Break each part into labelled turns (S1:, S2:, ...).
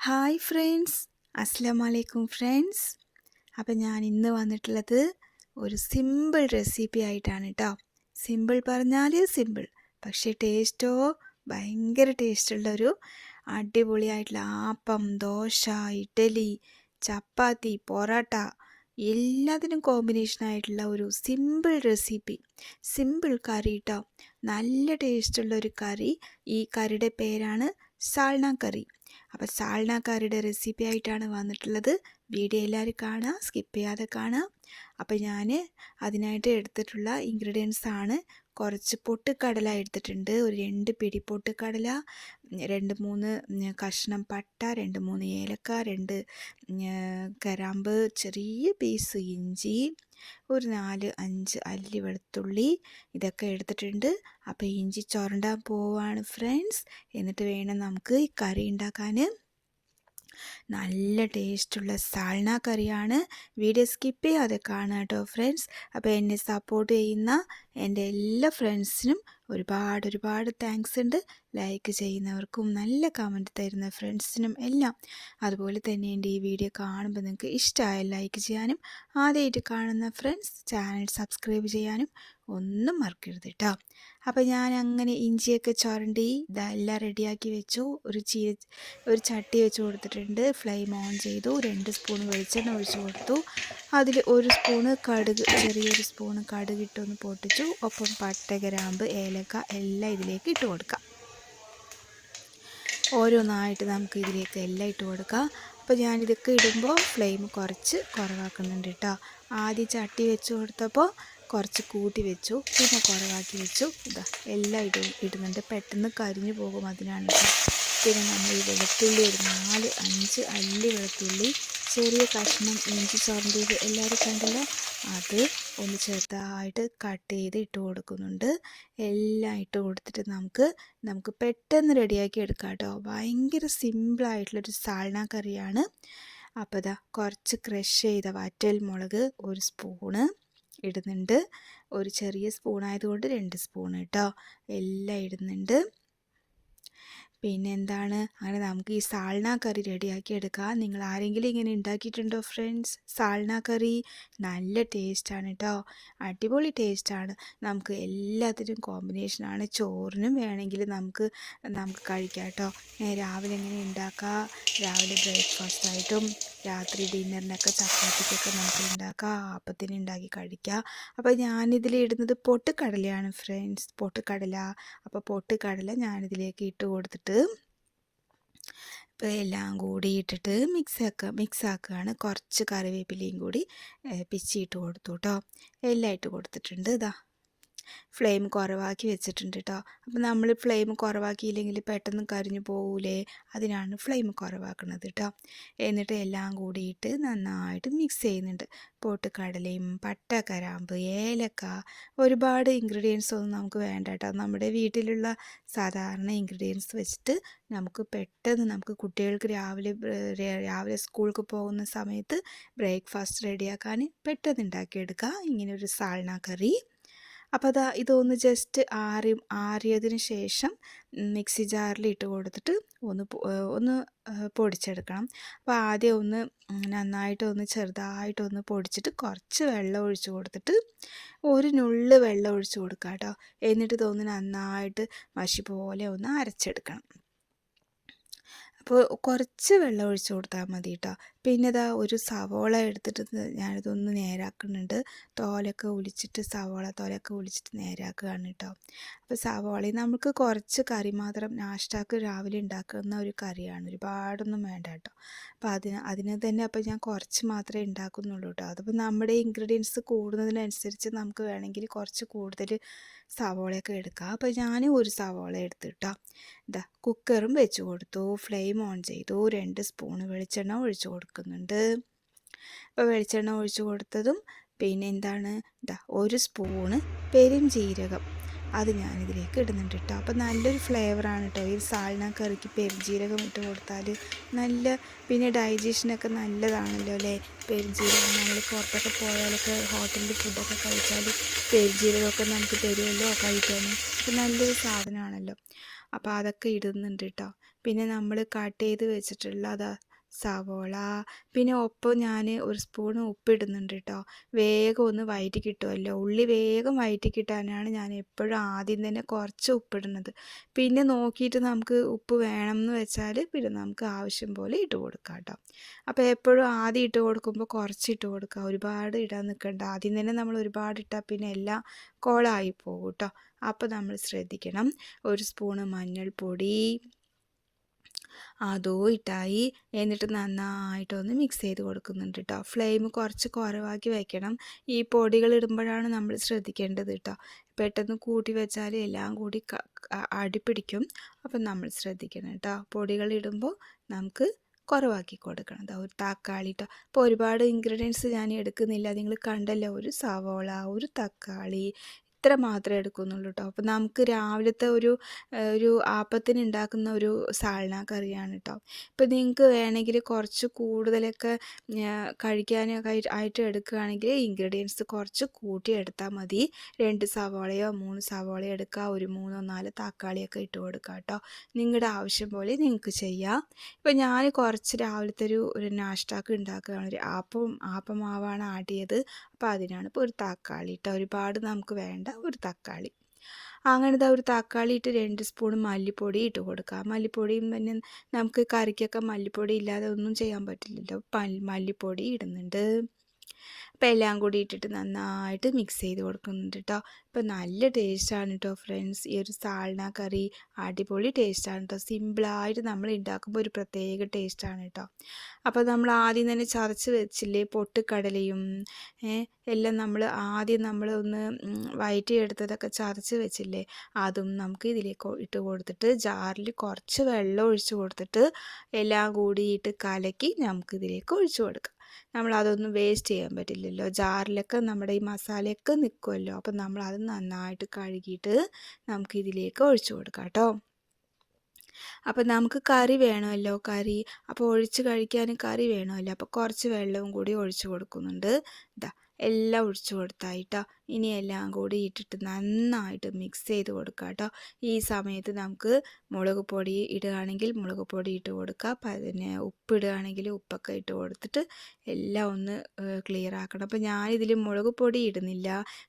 S1: Hi friends അസ്സാം വലൈക്കും friends അപ്പം ഞാൻ ഇന്ന് വന്നിട്ടുള്ളത് ഒരു സിമ്പിൾ റെസിപ്പി ആയിട്ടാണ് കേട്ടോ സിമ്പിൾ പറഞ്ഞാൽ സിമ്പിൾ പക്ഷേ ടേസ്റ്റോ ഭയങ്കര ടേസ്റ്റുള്ള ഒരു അടിപൊളിയായിട്ടുള്ള ആപ്പം ദോശ ഇഡലി ചപ്പാത്തി പൊറോട്ട എല്ലാത്തിനും കോമ്പിനേഷനായിട്ടുള്ള ഒരു സിമ്പിൾ റെസിപ്പി സിമ്പിൾ കറി കേട്ടോ നല്ല ടേസ്റ്റുള്ള ഒരു കറി. ഈ കറിയുടെ പേരാണ് സാൾന കറി. അപ്പോൾ സാൾനാക്കാരുടെ റെസിപ്പി ആയിട്ടാണ് വന്നിട്ടുള്ളത്. വീഡിയോ എല്ലാവരും കാണുക സ്കിപ്പ് ചെയ്യാതെ കാണുക. അപ്പോൾ ഞാൻ അതിനായിട്ട് എടുത്തിട്ടുള്ള ഇൻഗ്രീഡിയൻസ് ആണ് കുറച്ച് പൊട്ടിക്കടല എടുത്തിട്ടുണ്ട്. ഒരു രണ്ട് പിടി പൊട്ടിക്കടല രണ്ട് മൂന്ന് കഷ്ണം പട്ട രണ്ട് മൂന്ന് ഏലക്ക രണ്ട് കരാമ്പ് ചെറിയ പീസ് ഇഞ്ചി ഒരു നാല് അഞ്ച് അല്ലി വെളുത്തുള്ളി ഇതൊക്കെ എടുത്തിട്ടുണ്ട്. അപ്പോൾ ഇഞ്ചി ചുരണ്ടാൻ പോവാണ് ഫ്രണ്ട്സ് എന്നിട്ട് വേണം നമുക്ക് ഈ കറി ഉണ്ടാക്കാൻ നല്ല ടേസ്റ്റുള്ള സാൾന കറിയാണ്. വീഡിയോ സ്കിപ്പ് ചെയ്യാതെ കാണാം കേട്ടോ ഫ്രണ്ട്സ്. അപ്പോൾ എന്നെ സപ്പോർട്ട് ചെയ്യുന്ന എന്റെ എല്ലാ ഫ്രണ്ട്സിനും ഒരുപാട് ഒരുപാട് താങ്ക്സ് ഉണ്ട്. ലൈക്ക് ചെയ്യുന്നവർക്കും നല്ല കമന്റ് തരുന്ന ഫ്രണ്ട്സിനും എല്ലാം. അതുപോലെ തന്നെ എന്റെ ഈ വീഡിയോ കാണുമ്പോൾ നിങ്ങൾക്ക് ഇഷ്ടമായ ലൈക്ക് ചെയ്യാനും ആദ്യമായിട്ട് കാണുന്ന ഫ്രണ്ട്സ് ചാനൽ സബ്സ്ക്രൈബ് ചെയ്യാനും ഒന്നും മറക്കരുത് കേട്ടോ അപ്പോൾ ഞാൻ അങ്ങനെ ഇഞ്ചിയൊക്കെ ചുരണ്ടി ഇതെല്ലാം റെഡിയാക്കി വെച്ചു. ഒരു ചീ ഒരു ചട്ടി വെച്ച് കൊടുത്തിട്ടുണ്ട്. ഫ്ലെയിം ഓൺ ചെയ്തു. രണ്ട് സ്പൂൺ വെളിച്ചെണ്ണ ഒഴിച്ചു കൊടുത്തു. അതിൽ ഒരു സ്പൂണ് കടുക് ചെറിയൊരു സ്പൂണ് കടുകിട്ടൊന്ന് പൊട്ടിച്ചു. ഒപ്പം പട്ട ഗ്രാമ്പ് ഏലക്ക എല്ലാം ഇതിലേക്ക് ഇട്ട് കൊടുക്കാം. ഓരോന്നായിട്ട് നമുക്ക് ഇതിലേക്ക് എല്ലാം ഇട്ട് കൊടുക്കാം. അപ്പോൾ ഞാനിതൊക്കെ ഇടുമ്പോൾ ഫ്ലെയിം കുറച്ച് കുറവാക്കുന്നുണ്ട് കേട്ടോ. ആദ്യം ചട്ടി വെച്ച് കൊടുത്തപ്പോൾ കുറച്ച് കൂട്ടി വെച്ചു. പിന്നെ കുറവാക്കി വെച്ചു. ഇതാ എല്ലാം ഇട ഇടുന്നുണ്ട്. പെട്ടെന്ന് കരിഞ്ഞു പോകും അതിനാണ് പിന്നെ നമ്മൾ ഈ വെളുത്തുള്ളി ഒരു നാല് അഞ്ച് അല്ലി വെളുത്തുള്ളി ചെറിയ കഷ്ണം ഇഞ്ചി ചോറിന്റെ എല്ലാവരും കണ്ടല്ലോ? അത് ഒന്ന് ചെറുതായിട്ട് കട്ട് ചെയ്ത് ഇട്ട് കൊടുക്കുന്നുണ്ട്. എല്ലാം ഇട്ട് കൊടുത്തിട്ട് നമുക്ക് നമുക്ക് പെട്ടെന്ന് റെഡിയാക്കി എടുക്കാം കേട്ടോ. ഭയങ്കര സിമ്പിളായിട്ടുള്ളൊരു സാൾന കറിയാണ്. അപ്പോൾ ഇതാ കുറച്ച് ക്രഷ് ചെയ്ത വറ്റൽ മുളക് ഒരു സ്പൂണ് ഇടുന്നുണ്ട്. ഒരു ചെറിയ സ്പൂൺ ആയതുകൊണ്ട് രണ്ട് സ്പൂൺ കേട്ടോ. എല്ലാം ഇടുന്നുണ്ട്. പിന്നെ എന്താണ് അങ്ങനെ നമുക്ക് ഈ സാൾന കറി റെഡിയാക്കി എടുക്കാം. നിങ്ങൾ ആരെങ്കിലും ഇങ്ങനെ ഉണ്ടാക്കിയിട്ടുണ്ടോ ഫ്രണ്ട്സ് സാൾന കറി നല്ല ടേസ്റ്റാണ് കേട്ടോ അടിപൊളി ടേസ്റ്റാണ് നമുക്ക് എല്ലാത്തിനും കോമ്പിനേഷനാണ് ചോറിനും വേണമെങ്കിൽ നമുക്ക് നമുക്ക് കഴിക്കാം കേട്ടോ രാവിലെ എങ്ങനെ ഉണ്ടാക്കാം? രാവിലെ ബ്രേക്ക്ഫാസ്റ്റ് ആയിട്ടും രാത്രി ഡിന്നറിനൊക്കെ ചപ്പാത്തിക്കൊക്കെ നമുക്ക് ഉണ്ടാക്കാം അപ്പത്തിന് ഉണ്ടാക്കി കഴിക്കാം. അപ്പോൾ ഞാനിതിൽ ഇടുന്നത് പൊട്ടുകടലയാണ് ഫ്രണ്ട്സ് പൊട്ടുകടല. അപ്പോൾ പൊട്ടുകടല ഞാനിതിലേക്ക് ഇട്ട് കൊടുത്തിട്ട് ഇപ്പോൾ എല്ലാം കൂടി ഇട്ടിട്ട് മിക്സ് ആക്കുക മിക്സ് ആക്കുകയാണ്. കുറച്ച് കറിവേപ്പിലയും കൂടി പിച്ചിയിട്ട് കൊടുത്തു കേട്ടോ എല്ലാം ഇട്ട് കൊടുത്തിട്ടുണ്ട്. ഇതാ ഫ്ലെയിം കുറവാക്കി വെച്ചിട്ടുണ്ട് കേട്ടോ അപ്പോൾ നമ്മൾ ഫ്ലെയിം കുറവാക്കിയില്ലെങ്കിൽ പെട്ടെന്ന് കരിഞ്ഞു പോകൂലേ അതിനാണ് ഫ്ലെയിം കുറവാക്കുന്നത് കേട്ടോ എന്നിട്ട് എല്ലാം കൂടിയിട്ട് നന്നായിട്ട് മിക്സ് ചെയ്യുന്നുണ്ട്. പൊട്ടുകടലയും പട്ട കരാമ്പ് ഏലക്ക ഒരുപാട് ഇൻഗ്രീഡിയൻസ് ഒന്നും നമുക്ക് വേണ്ട കേട്ടോ നമ്മുടെ വീട്ടിലുള്ള സാധാരണ ഇൻഗ്രീഡിയൻസ് വെച്ചിട്ട് നമുക്ക് പെട്ടെന്ന് നമുക്ക് കുട്ടികൾക്ക് രാവിലെ രാവിലെ സ്കൂൾക്ക് പോകുന്ന സമയത്ത് ബ്രേക്ക്ഫാസ്റ്റ് റെഡിയാക്കാൻ പെട്ടെന്ന് ഉണ്ടാക്കിയെടുക്കുക. ഇങ്ങനെ ഒരു സാൾന കറി അപ്പോൾ അതാ ഇതൊന്ന് ജസ്റ്റ് ആറി ആറിയതിന് ശേഷം മിക്സി ജാറിൽ ഇട്ട് കൊടുത്തിട്ട് ഒന്ന് ഒന്ന് പൊടിച്ചെടുക്കണം. അപ്പോൾ ആദ്യം ഒന്ന് നന്നായിട്ട് ഒന്ന് ചെറുതായിട്ടൊന്ന് പൊടിച്ചിട്ട് കുറച്ച് വെള്ളം ഒഴിച്ച് കൊടുത്തിട്ട് ഒരു നുള്ള് വെള്ളം ഒഴിച്ച് കൊടുക്കുക കേട്ടോ എന്നിട്ട് ഇതൊന്ന് നന്നായിട്ട് മഷി പോലെ ഒന്ന് അരച്ചെടുക്കണം. അപ്പോൾ കുറച്ച് വെള്ളം ഒഴിച്ച് കൊടുത്താൽ മതി കേട്ടോ പിന്നെ ഇതാ ഒരു സവോള എടുത്തിട്ട് ഞാനിതൊന്ന് നേരാക്കുന്നുണ്ട്. തോലൊക്കെ ഒലിച്ചിട്ട് സവോള തോലൊക്കെ ഒലിച്ചിട്ട് നേരാക്കുകയാണ് കേട്ടോ അപ്പോൾ സവോള നമുക്ക് കുറച്ച് കറി മാത്രം നാഷ്ടാക്ക് രാവിലെ ഉണ്ടാക്കുന്ന ഒരു കറിയാണ്. ഒരുപാടൊന്നും വേണ്ട കേട്ടോ അപ്പോൾ അതിന് അതിന് തന്നെ അപ്പോൾ ഞാൻ കുറച്ച് മാത്രമേ ഉണ്ടാക്കുന്നുള്ളൂ കേട്ടോ അതിപ്പോൾ നമ്മുടെ ഇൻഗ്രീഡിയൻസ് കൂടുന്നതിനനുസരിച്ച് നമുക്ക് വേണമെങ്കിൽ കുറച്ച് കൂടുതൽ സവോളയൊക്കെ എടുക്കാം. അപ്പോൾ ഞാൻ ഒരു സവോള എടുത്തിട്ടോ ഇതാ കുക്കറും വെച്ച് കൊടുത്തു. ഫ്ലെയിം ഓൺ ചെയ്തു. രണ്ട് സ്പൂൺ വെളിച്ചെണ്ണ ഒഴിച്ചു കൊടുക്കുന്നുണ്ട്. അപ്പോൾ വെളിച്ചെണ്ണ ഒഴിച്ചു കൊടുത്തതും പിന്നെ എന്താണ്? ഇതാ ഒരു സ്പൂണ് പെരും ജീരകം. അത് ഞാനിതിലേക്ക് ഇടുന്നുണ്ട് കേട്ടോ അപ്പോൾ നല്ലൊരു ഫ്ലേവറാണ് കേട്ടോ ഈ സാൾന കറിക്ക് പെരുംജീരകം ഇട്ട് കൊടുത്താൽ നല്ല പിന്നെ ഡൈജഷനൊക്കെ നല്ലതാണല്ലോ അല്ലേ? പെരുംജീരകം നമ്മൾ പുറത്തൊക്കെ പോയാലൊക്കെ ഹോട്ടലിൽ ഫുഡൊക്കെ കഴിച്ചാൽ പെരുംജീരകമൊക്കെ നമുക്ക് തരുമല്ലോ കഴിക്കാനും. അപ്പോൾ നല്ലൊരു സാധനമാണല്ലോ. അപ്പോൾ അതൊക്കെ ഇടുന്നുണ്ട് കേട്ടോ പിന്നെ നമ്മൾ കട്ട് ചെയ്ത് വെച്ചിട്ടുള്ള അതാ സവോള പിന്നെ ഒപ്പം ഞാൻ ഒരു സ്പൂൺ ഉപ്പിടുന്നുണ്ട് കേട്ടോ വേഗം ഒന്ന് വയറ്റി കിട്ടുമല്ലോ ഉള്ളി വേഗം വയറ്റി കിട്ടാനാണ് ഞാൻ എപ്പോഴും ആദ്യം തന്നെ കുറച്ച് ഉപ്പിടുന്നത്. പിന്നെ നോക്കിയിട്ട് നമുക്ക് ഉപ്പ് വേണം എന്ന് വെച്ചാൽ പിന്നെ നമുക്ക് ആവശ്യം പോലെ ഇട്ട് കൊടുക്കാം കേട്ടോ. അപ്പോൾ എപ്പോഴും ആദ്യം ഇട്ട് കൊടുക്കുമ്പോൾ കുറച്ച് ഇട്ട് കൊടുക്കുക. ഒരുപാട് ഇടാൻ നിൽക്കണ്ട. ആദ്യം തന്നെ നമ്മൾ ഒരുപാട് ഇട്ടാൽ പിന്നെ എല്ലാം കോളായി പോകും കേട്ടോ. അപ്പോൾ നമ്മൾ ശ്രദ്ധിക്കണം. ഒരു സ്പൂണ് മഞ്ഞൾപ്പൊടി അതോ ഇട്ടായി എന്നിട്ട് നന്നായിട്ടൊന്ന് മിക്സ് ചെയ്ത് കൊടുക്കുന്നുണ്ട് കേട്ടോ ഫ്ലെയിം കുറച്ച് കുറവാക്കി വെക്കണം. ഈ പൊടികൾ ഇടുമ്പോഴാണ് നമ്മൾ ശ്രദ്ധിക്കേണ്ടത് കേട്ടോ പെട്ടെന്ന് കൂട്ടി വെച്ചാൽ എല്ലാം കൂടി അടിപ്പിടിക്കും അപ്പം നമ്മൾ ശ്രദ്ധിക്കണം കേട്ടോ പൊടികൾ ഇടുമ്പോൾ നമുക്ക് കുറവാക്കി കൊടുക്കണം. ഒരു തക്കാളി കേട്ടോ ഇപ്പോൾ ഒരുപാട് ഇൻഗ്രീഡിയൻസ് ഞാൻ എടുക്കുന്നില്ല. നിങ്ങൾ കണ്ടല്ലോ. ഒരു സവോള ഒരു തക്കാളി ഇത്ര മാത്രമേ എടുക്കുന്നുള്ളൂ കേട്ടോ അപ്പോൾ നമുക്ക് രാവിലത്തെ ഒരു ഒരു ആപ്പത്തിന് ഉണ്ടാക്കുന്ന ഒരു സാൾന കറിയാണ് കേട്ടോ ഇപ്പോൾ നിങ്ങൾക്ക് വേണമെങ്കിൽ കുറച്ച് കൂടുതലൊക്കെ കഴിക്കാനൊക്കെ ആയിട്ട് എടുക്കുകയാണെങ്കിൽ ഇൻഗ്രീഡിയൻസ് കുറച്ച് കൂട്ടി എടുത്താൽ മതി. രണ്ട് സവാളയോ മൂന്ന് സവാളയോ എടുക്കുക. ഒരു മൂന്നോ നാല് തക്കാളിയൊക്കെ ഇട്ട് കൊടുക്കുക കേട്ടോ നിങ്ങളുടെ ആവശ്യം പോലെ നിങ്ങൾക്ക് ചെയ്യാം. ഇപ്പോൾ ഞാൻ കുറച്ച് രാവിലത്തെ ഒരു ഒരു നാഷ്ടാക്ക് ഉണ്ടാക്കുകയാണ്. ഒരു ആപ്പം ആപ്പമാവാണ് ആട്ടിയത്. അപ്പോൾ അതിനാണ് ഇപ്പോൾ ഒരു തക്കാളി ഇട്ട. ഒരുപാട് നമുക്ക് വേണ്ട ഒരു തക്കാളി. അങ്ങനത്തെ ഒരു തക്കാളി ഇട്ട് രണ്ട് സ്പൂൺ മല്ലിപ്പൊടി ഇട്ട് കൊടുക്കുക മല്ലിപ്പൊടിയും പിന്നെ നമുക്ക് കറിക്കൊക്കെ മല്ലിപ്പൊടി ഇല്ലാതെ ഒന്നും ചെയ്യാൻ പറ്റില്ലല്ലോ. മല്ലിപ്പൊടി ഇടുന്നുണ്ട്. അപ്പം എല്ലാം കൂടി ഇട്ടിട്ട് നന്നായിട്ട് മിക്സ് ചെയ്ത് കൊടുക്കുന്നുണ്ട് കേട്ടോ ഇപ്പം നല്ല ടേസ്റ്റാണ് കേട്ടോ ഫ്രണ്ട്സ് ഈ ഒരു സാൾന കറി അടിപൊളി ടേസ്റ്റാണ് കേട്ടോ സിമ്പിളായിട്ട് നമ്മൾ ഉണ്ടാക്കുമ്പോൾ ഒരു പ്രത്യേക ടേസ്റ്റാണ് കേട്ടോ അപ്പോൾ നമ്മൾ ആദ്യം തന്നെ ചതച്ച് വെച്ചില്ലേ പൊട്ടുകടലയും എല്ലാം നമ്മൾ ആദ്യം നമ്മൾ ഒന്ന് വയറ്റി എടുത്തതൊക്കെ ചതച്ച് വെച്ചില്ലേ അതും നമുക്ക് ഇതിലേക്ക് ഇട്ട് കൊടുത്തിട്ട് ജാറിൽ കുറച്ച് വെള്ളം ഒഴിച്ച് കൊടുത്തിട്ട് എല്ലാം കൂടിയിട്ട് കലക്കി നമുക്ക് ഇതിലേക്ക് ഒഴിച്ചു കൊടുക്കാം. നമ്മൾ അതൊന്നും വേസ്റ്റ് ചെയ്യാൻ പറ്റില്ലല്ലോ. ജാറിലൊക്കെ നമ്മുടെ ഈ മസാലയൊക്കെ നിൽക്കുമല്ലോ അപ്പം നമ്മൾ അത് നന്നായിട്ട് കഴുകിയിട്ട് നമുക്ക് ഇതിലേക്ക് ഒഴിച്ചു കൊടുക്കാം കേട്ടോ. അപ്പം നമുക്ക് കറി വേണമല്ലോ കറി. അപ്പോൾ ഒഴിച്ച് കഴിക്കാൻ കറി വേണമല്ലോ. അപ്പോൾ കുറച്ച് വെള്ളവും കൂടി ഒഴിച്ചു കൊടുക്കുന്നുണ്ട്. ഇതാ എല്ലാം ഒഴിച്ചു കൊടുത്താൽ കേട്ടോ. ഇനി എല്ലാം കൂടി ഇട്ടിട്ട് നന്നായിട്ട് മിക്സ് ചെയ്ത് കൊടുക്കുക കേട്ടോ. ഈ സമയത്ത് നമുക്ക് മുളക് പൊടി ഇടുകയാണെങ്കിൽ മുളക് പൊടി ഇട്ട് കൊടുക്കുക പിന്നെ ഉപ്പ് ഇടുകയാണെങ്കിൽ ഉപ്പൊക്കെ ഇട്ട് കൊടുത്തിട്ട് എല്ലാം ഒന്ന് ക്ലിയർ ആക്കണം. അപ്പോൾ ഞാനിതിൽ മുളക് പൊടി ഇടുന്നില്ല.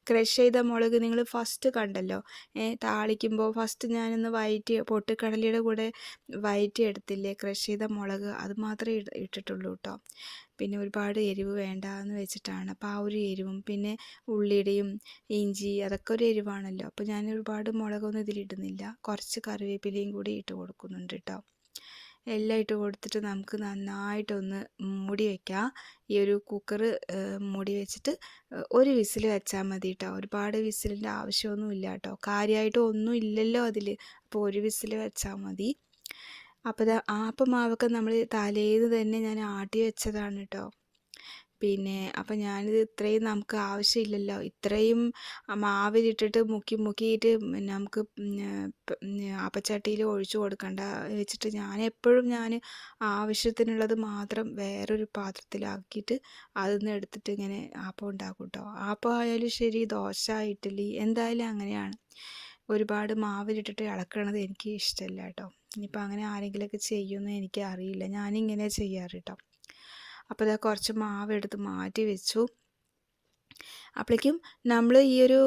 S1: ക്രഷ് ചെയ്ത മുളക് നിങ്ങൾ ഫസ്റ്റ് കണ്ടല്ലോ. താളിക്കുമ്പോൾ ഫസ്റ്റ് ഞാനൊന്ന് വയറ്റി പൊട്ടിക്കടലയുടെ കൂടെ വയറ്റി എടുത്തില്ലേ ക്രഷ് ചെയ്ത മുളക്? അത് മാത്രമേ ഇട്ടിട്ടുള്ളൂ കേട്ടോ. പിന്നെ ഒരുപാട് എരിവ് വേണ്ട എന്ന് വെച്ചിട്ടാണ്. അപ്പോൾ ആ ഒരു എരിവും പിന്നെ ഉള്ളിയുടെയും ഇഞ്ചി അതൊക്കെ ഒരു എരിവാണല്ലോ. അപ്പോൾ ഞാൻ ഒരുപാട് മുളകൊന്നും ഇതിലിടുന്നില്ല കുറച്ച് കറിവേപ്പിലയും കൂടി ഇട്ട് കൊടുക്കുന്നുണ്ട് കേട്ടോ എല്ലാം ഇട്ട് കൊടുത്തിട്ട് നമുക്ക് നന്നായിട്ടൊന്ന് മൂടി വയ്ക്കാം ഈ ഒരു കുക്കർ മൂടി വെച്ചിട്ട് ഒരു വിസിൽ വെച്ചാൽ മതി കേട്ടോ ഒരുപാട് വിസിലിന്റെ ആവശ്യമൊന്നും ഇല്ല കേട്ടോ കാര്യമായിട്ട് ഒന്നും ഇല്ലല്ലോ അതിൽ അപ്പോൾ ഒരു വിസിൽ വെച്ചാൽ മതി. അപ്പോൾ ആപ്പമാവൊക്കെ നമ്മൾ തലേന്ന് തന്നെ ഞാൻ ആട്ടി വെച്ചതാണ് കേട്ടോ പിന്നെ അപ്പം ഞാനിത് ഇത്രയും നമുക്ക് ആവശ്യമില്ലല്ലോ. ഇത്രയും മാവിലിട്ടിട്ട് മുക്കി മുക്കിയിട്ട് നമുക്ക് അപ്പച്ചട്ടിയിൽ ഒഴിച്ചു കൊടുക്കണ്ട വെച്ചിട്ട് ഞാൻ എപ്പോഴും ഞാൻ ആവശ്യത്തിനുള്ളത് മാത്രം വേറൊരു പാത്രത്തിലാക്കിയിട്ട് അതിൽ നിന്ന് എടുത്തിട്ട് ഇങ്ങനെ ആപ്പം ഉണ്ടാക്കും കേട്ടോ ആപ്പം ആയാലും ശരി ദോശ ഇഡ്ഡലി എന്തായാലും അങ്ങനെയാണ്. ഒരുപാട് മാവിലിട്ടിട്ട് ഇളക്കണത് എനിക്ക് ഇഷ്ടമല്ല കേട്ടോ ഇനിയിപ്പോൾ അങ്ങനെ ആരെങ്കിലുമൊക്കെ ചെയ്യുമെന്ന് എനിക്ക് അറിയില്ല. ഞാനിങ്ങനെ ചെയ്യാറ് കേട്ടോ അപ്പോൾ ഇതാ കുറച്ച് മാവ് എടുത്ത് മാറ്റി വെച്ചു. അപ്പോഴേക്കും നമ്മൾ ഈ ഒരു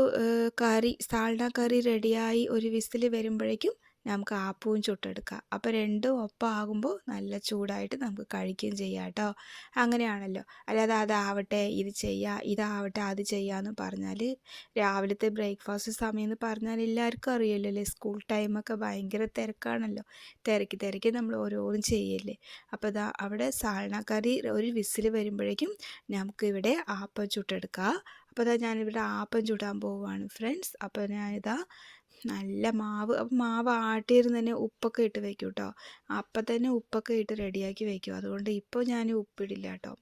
S1: കറി സാൾഡ കറി റെഡിയായി ഒരു വിസിൽ വരുമ്പോഴേക്കും നമുക്ക് ആപ്പവും ചുട്ടെടുക്കാം. അപ്പോൾ രണ്ടും ഒപ്പമാകുമ്പോൾ നല്ല ചൂടായിട്ട് നമുക്ക് കഴിക്കുകയും ചെയ്യാം കേട്ടോ. അങ്ങനെയാണല്ലോ. അല്ലാതെ അതാവട്ടെ ഇത് ചെയ്യുക ഇതാവട്ടെ അത് ചെയ്യാമെന്ന് പറഞ്ഞാൽ രാവിലത്തെ ബ്രേക്ക്ഫാസ്റ്റ് സമയം എന്ന് പറഞ്ഞാൽ എല്ലാവർക്കും അറിയില്ലല്ലേ അല്ലേ? സ്കൂൾ ടൈമൊക്കെ ഭയങ്കര തിരക്കാണല്ലോ. തിരക്കി തിരക്കി നമ്മൾ ഓരോന്നും ചെയ്യല്ലേ? അപ്പോൾ ഇതാ അവിടെ സാൾണക്കറി ഒരു വിസിൽ വരുമ്പോഴേക്കും നമുക്കിവിടെ ആപ്പം ചുട്ടെടുക്കാം. അപ്പോൾ ഇതാ ഞാനിവിടെ ആപ്പം ചുടാൻ പോവുകയാണ് ഫ്രണ്ട്സ്. അപ്പോൾ ഞാനിതാ നല്ല മാവ് അപ്പം മാവ് ആട്ടിയിരുന്ന് തന്നെ ഉപ്പൊക്കെ ഇട്ട് വെക്കും കേട്ടോ അപ്പം തന്നെ ഉപ്പൊക്കെ ഇട്ട് റെഡിയാക്കി വെക്കും. അതുകൊണ്ട് ഇപ്പോൾ ഞാൻ ഉപ്പിടില്ല കേട്ടോ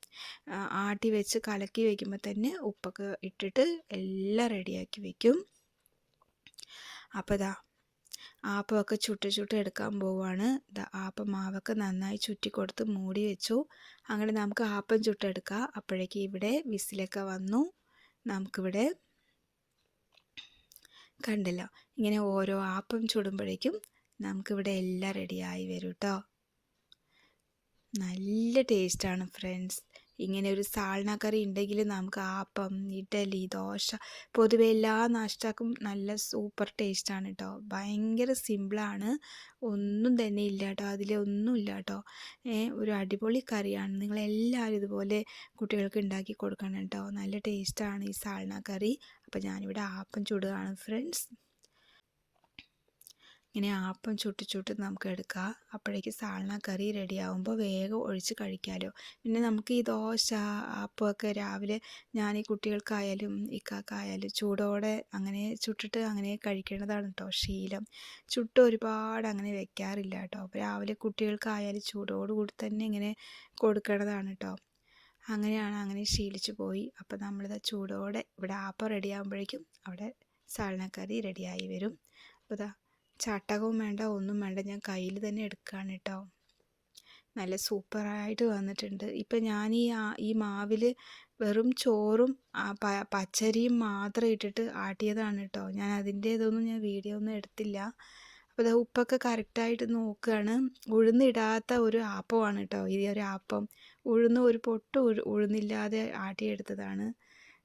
S1: ആട്ടി വെച്ച് കലക്കി വെക്കുമ്പോൾ തന്നെ ഉപ്പൊക്കെ ഇട്ടിട്ട് എല്ലാം റെഡിയാക്കി വെക്കും. അപ്പോൾ ഇതാ ആപ്പമൊക്കെ ചുട്ട് ചുട്ട് എടുക്കാൻ പോവുകയാണ് ആപ്പം മാവൊക്കെ നന്നായി ചുറ്റി കൊടുത്ത് മൂടി വെച്ചു. അങ്ങനെ നമുക്ക് ആപ്പം ചുട്ടെടുക്കാം. അപ്പോഴേക്കും ഇവിടെ വിസിലൊക്കെ വന്നു. നമുക്കിവിടെ കണ്ടല്ലോ. ഇങ്ങനെ ഓരോ ആപ്പം ചുടുമ്പോഴേക്കും നമുക്കിവിടെ എല്ലാം റെഡിയായി വരും കേട്ടോ നല്ല ടേസ്റ്റാണ് ഫ്രണ്ട്സ് ഇങ്ങനെ ഒരു സാൾനാക്കറി ഉണ്ടെങ്കിൽ നമുക്ക് ആപ്പം ഇഡലി ദോശ പൊതുവെ എല്ലാ നാഷ്ടാക്കും നല്ല സൂപ്പർ ടേസ്റ്റാണ് കേട്ടോ ഭയങ്കര സിമ്പിളാണ്. ഒന്നും തന്നെ ഇല്ല കേട്ടോ അതിലൊന്നും ഇല്ല കേട്ടോ ഒരു അടിപൊളി കറിയാണ്. നിങ്ങളെല്ലാവരും ഇതുപോലെ കുട്ടികൾക്ക് ഉണ്ടാക്കി കൊടുക്കണം കേട്ടോ നല്ല ടേസ്റ്റാണ് ഈ സാൾനാക്കറി അപ്പം അപ്പോൾ ഞാനിവിടെ ആപ്പം ചുടുകയാണ്. ഫ്രണ്ട്സ് ഇങ്ങനെ ആപ്പം ചുട്ടി ചുട്ടി നമുക്ക് എടുക്കാം. അപ്പോഴേക്ക് സാൾന കറി റെഡി ആകുമ്പോൾ വേഗം ഒഴിച്ച് കഴിക്കാമല്ലോ പിന്നെ നമുക്ക് ഈ ദോശ ആപ്പമൊക്കെ രാവിലെ ഞാൻ ഈ കുട്ടികൾക്കായാലും ഇക്കാക്കായാലും ചൂടോടെ അങ്ങനെ ചുട്ടിട്ട് അങ്ങനെ കഴിക്കേണ്ടതാണ് കേട്ടോ ശീലം. ചുട്ട് ഒരുപാട് അങ്ങനെ വെക്കാറില്ല കേട്ടോ അപ്പോൾ രാവിലെ കുട്ടികൾക്കായാലും ചൂടോടുകൂടി തന്നെ ഇങ്ങനെ കൊടുക്കേണ്ടതാണ് കേട്ടോ അങ്ങനെയാണ് അങ്ങനെ ശീലിച്ചു പോയി. അപ്പോൾ നമ്മളിത് ചൂടോടെ ഇവിടെ ആപ്പം റെഡി ആകുമ്പോഴേക്കും അവിടെ സാൾനക്കറി റെഡിയായി വരും. അപ്പോൾ ഇതാ ചട്ടകവും വേണ്ട ഒന്നും വേണ്ട ഞാൻ കയ്യിൽ തന്നെ എടുക്കുകയാണ് കേട്ടോ നല്ല സൂപ്പറായിട്ട് വന്നിട്ടുണ്ട്. ഇപ്പം ഞാൻ ഈ ഈ മാവിൽ വെറും ചോറും പച്ചരിയും മാത്രം ഇട്ടിട്ട് ആട്ടിയതാണ് കേട്ടോ ഞാൻ അതിന്റെ ഇതൊന്നും ഞാൻ വീഡിയോ ഒന്നും എടുത്തില്ല. അപ്പോൾ അത് ഉപ്പൊക്കെ കറക്റ്റായിട്ട് നോക്കുകയാണ് ഉഴുന്നിടാത്ത ഒരു ആപ്പമാണ് കേട്ടോ ഈ ഒരു ആപ്പം. ഉഴുന്ന് ഒരു പൊട്ട് ഉഴുന്നില്ലാതെ ആട്ടിയെടുത്തതാണ്.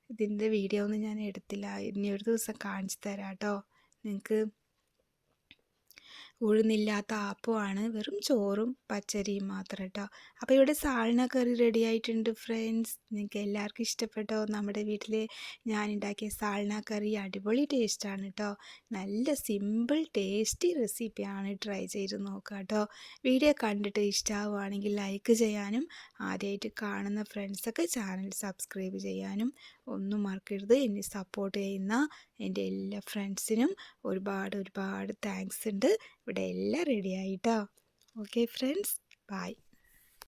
S1: ഇതിന്റെ വീഡിയോ ഒന്നും ഞാൻ എടുത്തില്ല. ഇനി ഒരു ദിവസം കാണിച്ചു തരാം കേട്ടോ നിങ്ങൾക്ക് ഉഴുന്നില്ലാത്ത ആപ്പമാണ് വെറും ചോറും പച്ചരിയും മാത്രം കേട്ടോ അപ്പോൾ ഇവിടെ സാൾന കറി റെഡി ആയിട്ടുണ്ട് ഫ്രണ്ട്സ് നിങ്ങൾക്ക് എല്ലാവർക്കും ഇഷ്ടപ്പെട്ടോ? നമ്മുടെ വീട്ടിൽ ഞാൻ ഉണ്ടാക്കിയ സാൾന കറി അടിപൊളി ടേസ്റ്റാണ് കേട്ടോ നല്ല സിമ്പിൾ ടേസ്റ്റി റെസിപ്പിയാണ് ട്രൈ ചെയ്ത് നോക്കുക കേട്ടോ വീഡിയോ കണ്ടിട്ട് ഇഷ്ടമാവുകയാണെങ്കിൽ ലൈക്ക് ചെയ്യാനും ആദ്യമായിട്ട് കാണുന്ന ഫ്രണ്ട്സൊക്കെ ചാനൽ സബ്സ്ക്രൈബ് ചെയ്യാനും ഒന്നും മറക്കരുത്. എന്നെ സപ്പോർട്ട് ചെയ്യുന്ന എന്റെ എല്ലാ ഫ്രണ്ട്സിനും ഒരുപാട് ഒരുപാട് താങ്ക്സ് ഉണ്ട്. ഇവിടെ എല്ലാം റെഡി ആയിട്ടോ. Okay friends bye